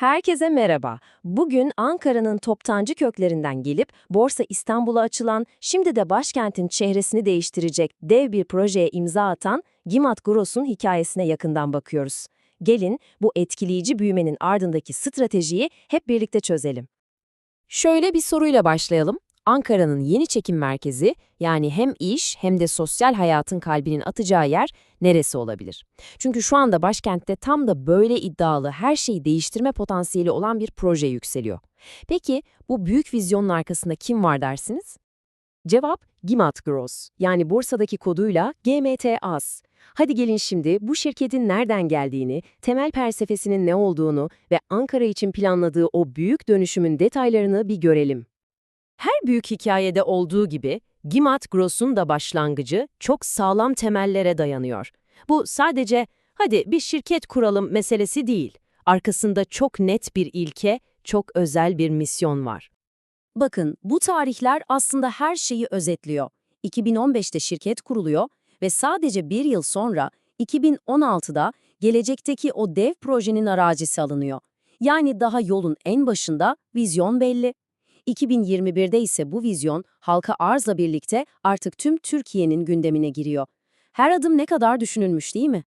Herkese merhaba. Bugün Ankara'nın toptancı köklerinden gelip Borsa İstanbul'a açılan, şimdi de başkentin çehresini değiştirecek dev bir projeye imza atan Gimat Gross'un hikayesine yakından bakıyoruz. Gelin bu etkileyici büyümenin ardındaki stratejiyi hep birlikte çözelim. Şöyle bir soruyla başlayalım. Ankara'nın yeni çekim merkezi, yani hem iş hem de sosyal hayatın kalbinin atacağı yer neresi olabilir? Çünkü şu anda başkentte tam da böyle iddialı, her şeyi değiştirme potansiyeli olan bir proje yükseliyor. Peki bu büyük vizyonun arkasında kim var dersiniz? Cevap Gimat Gross, yani borsadaki koduyla GMTAS. Hadi gelin şimdi bu şirketin nereden geldiğini, temel felsefesinin ne olduğunu ve Ankara için planladığı o büyük dönüşümün detaylarını bir görelim. Her büyük hikayede olduğu gibi Gimat Gross'un da başlangıcı çok sağlam temellere dayanıyor. Bu sadece hadi bir şirket kuralım meselesi değil. Arkasında çok net bir ilke, çok özel bir misyon var. Bakın bu tarihler aslında her şeyi özetliyor. 2015'te şirket kuruluyor ve sadece bir yıl sonra 2016'da gelecekteki o dev projenin arazisi alınıyor. Yani daha yolun en başında vizyon belli. 2021'de ise bu vizyon halka arzla birlikte artık tüm Türkiye'nin gündemine giriyor. Her adım ne kadar düşünülmüş değil mi?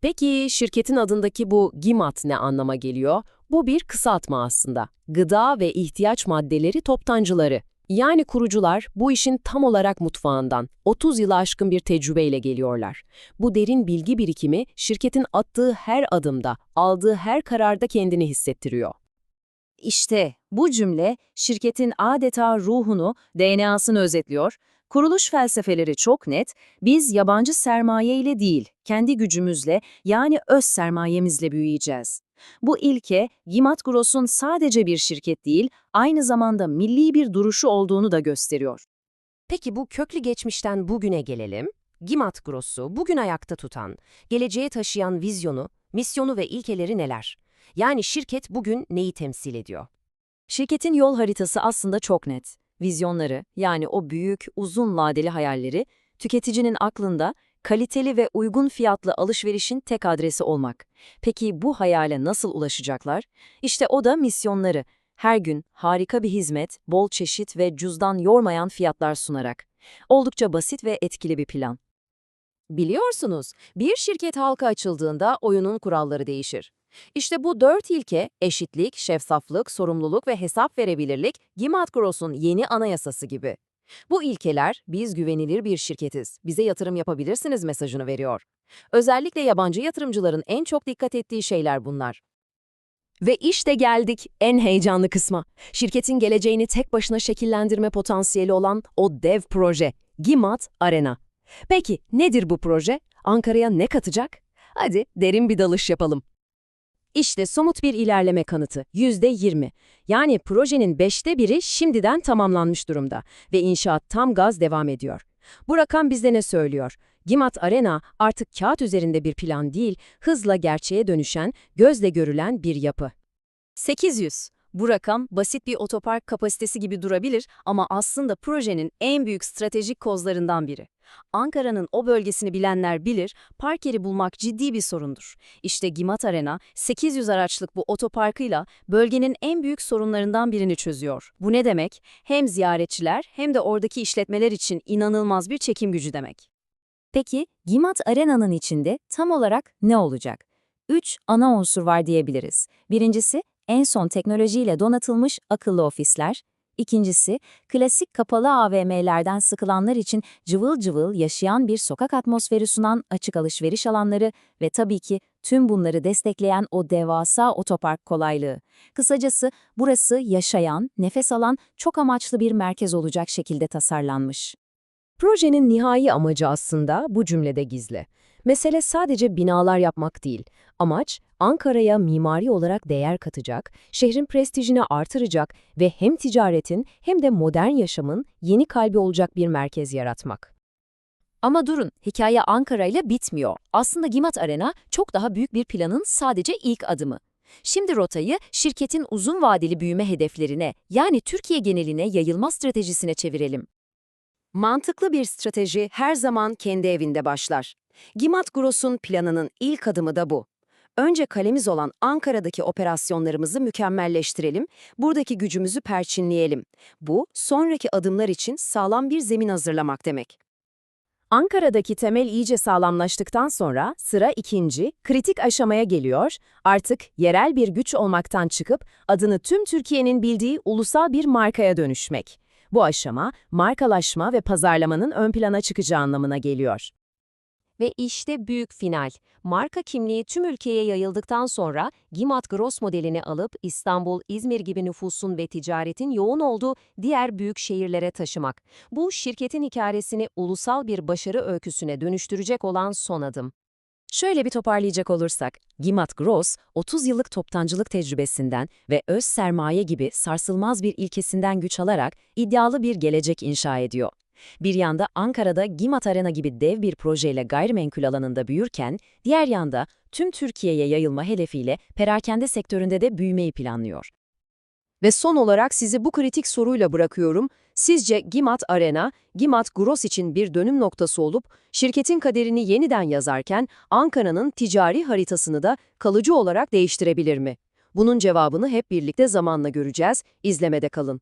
Peki şirketin adındaki bu GİMAT ne anlama geliyor? Bu bir kısaltma aslında. Gıda ve ihtiyaç maddeleri toptancıları. Yani kurucular bu işin tam olarak mutfağından 30 yılı aşkın bir tecrübeyle geliyorlar. Bu derin bilgi birikimi şirketin attığı her adımda, aldığı her kararda kendini hissettiriyor. İşte bu cümle şirketin adeta ruhunu, DNA'sını özetliyor. Kuruluş felsefeleri çok net. Biz yabancı sermaye ile değil, kendi gücümüzle yani öz sermayemizle büyüyeceğiz. Bu ilke, Gimat Gross'un sadece bir şirket değil, aynı zamanda milli bir duruşu olduğunu da gösteriyor. Peki bu köklü geçmişten bugüne gelelim. Gimat Gross'u bugün ayakta tutan, geleceğe taşıyan vizyonu, misyonu ve ilkeleri neler? Yani şirket bugün neyi temsil ediyor? Şirketin yol haritası aslında çok net. Vizyonları, yani o büyük, uzun vadeli hayalleri, tüketicinin aklında kaliteli ve uygun fiyatlı alışverişin tek adresi olmak. Peki bu hayale nasıl ulaşacaklar? İşte o da misyonları. Her gün harika bir hizmet, bol çeşit ve cüzdan yormayan fiyatlar sunarak. Oldukça basit ve etkili bir plan. Biliyorsunuz, bir şirket halka açıldığında oyunun kuralları değişir. İşte bu dört ilke, eşitlik, şeffaflık, sorumluluk ve hesap verebilirlik, Gimat Gross'un yeni anayasası gibi. Bu ilkeler, biz güvenilir bir şirketiz, bize yatırım yapabilirsiniz mesajını veriyor. Özellikle yabancı yatırımcıların en çok dikkat ettiği şeyler bunlar. Ve işte geldik en heyecanlı kısma. Şirketin geleceğini tek başına şekillendirme potansiyeli olan o dev proje, Gimat Arena. Peki nedir bu proje? Ankara'ya ne katacak? Hadi derin bir dalış yapalım. İşte somut bir ilerleme kanıtı, %20. Yani projenin beşte biri şimdiden tamamlanmış durumda ve inşaat tam gaz devam ediyor. Bu rakam bize ne söylüyor? Gimat Arena artık kağıt üzerinde bir plan değil, hızla gerçeğe dönüşen, gözle görülen bir yapı. 800. Bu rakam basit bir otopark kapasitesi gibi durabilir ama aslında projenin en büyük stratejik kozlarından biri. Ankara'nın o bölgesini bilenler bilir, park yeri bulmak ciddi bir sorundur. İşte Gimat Arena, 800 araçlık bu otoparkıyla bölgenin en büyük sorunlarından birini çözüyor. Bu ne demek? Hem ziyaretçiler hem de oradaki işletmeler için inanılmaz bir çekim gücü demek. Peki, Gimat Arena'nın içinde tam olarak ne olacak? Üç ana unsur var diyebiliriz. Birincisi, en son teknolojiyle donatılmış akıllı ofisler, İkincisi, klasik kapalı AVM'lerden sıkılanlar için cıvıl cıvıl yaşayan bir sokak atmosferi sunan açık alışveriş alanları ve tabii ki tüm bunları destekleyen o devasa otopark kolaylığı. Kısacası burası yaşayan, nefes alan, çok amaçlı bir merkez olacak şekilde tasarlanmış. Projenin nihai amacı aslında bu cümlede gizli. Mesele sadece binalar yapmak değil. Amaç, Ankara'ya mimari olarak değer katacak, şehrin prestijini artıracak ve hem ticaretin hem de modern yaşamın yeni kalbi olacak bir merkez yaratmak. Ama durun, hikaye Ankara ile bitmiyor. Aslında Gimat Arena çok daha büyük bir planın sadece ilk adımı. Şimdi rotayı şirketin uzun vadeli büyüme hedeflerine, yani Türkiye geneline yayılma stratejisine çevirelim. Mantıklı bir strateji her zaman kendi evinde başlar. Gimat Gross'un planının ilk adımı da bu. Önce kalemiz olan Ankara'daki operasyonlarımızı mükemmelleştirelim, buradaki gücümüzü perçinleyelim. Bu, sonraki adımlar için sağlam bir zemin hazırlamak demek. Ankara'daki temel iyice sağlamlaştıktan sonra sıra ikinci, kritik aşamaya geliyor. Artık yerel bir güç olmaktan çıkıp adını tüm Türkiye'nin bildiği ulusal bir markaya dönüşmek. Bu aşama markalaşma ve pazarlamanın ön plana çıkacağı anlamına geliyor. Ve işte büyük final. Marka kimliği tüm ülkeye yayıldıktan sonra Gimat Gross modelini alıp İstanbul, İzmir gibi nüfusun ve ticaretin yoğun olduğu diğer büyük şehirlere taşımak. Bu şirketin hikayesini ulusal bir başarı öyküsüne dönüştürecek olan son adım. Şöyle bir toparlayacak olursak, Gimat Gross, 30 yıllık toptancılık tecrübesinden ve öz sermaye gibi sarsılmaz bir ilkesinden güç alarak iddialı bir gelecek inşa ediyor. Bir yanda Ankara'da Gimat Arena gibi dev bir projeyle gayrimenkul alanında büyürken, diğer yanda tüm Türkiye'ye yayılma hedefiyle perakende sektöründe de büyümeyi planlıyor. Ve son olarak sizi bu kritik soruyla bırakıyorum. Sizce Gimat Arena, Gimat Gross için bir dönüm noktası olup, şirketin kaderini yeniden yazarken Ankara'nın ticari haritasını da kalıcı olarak değiştirebilir mi? Bunun cevabını hep birlikte zamanla göreceğiz. İzlemede kalın.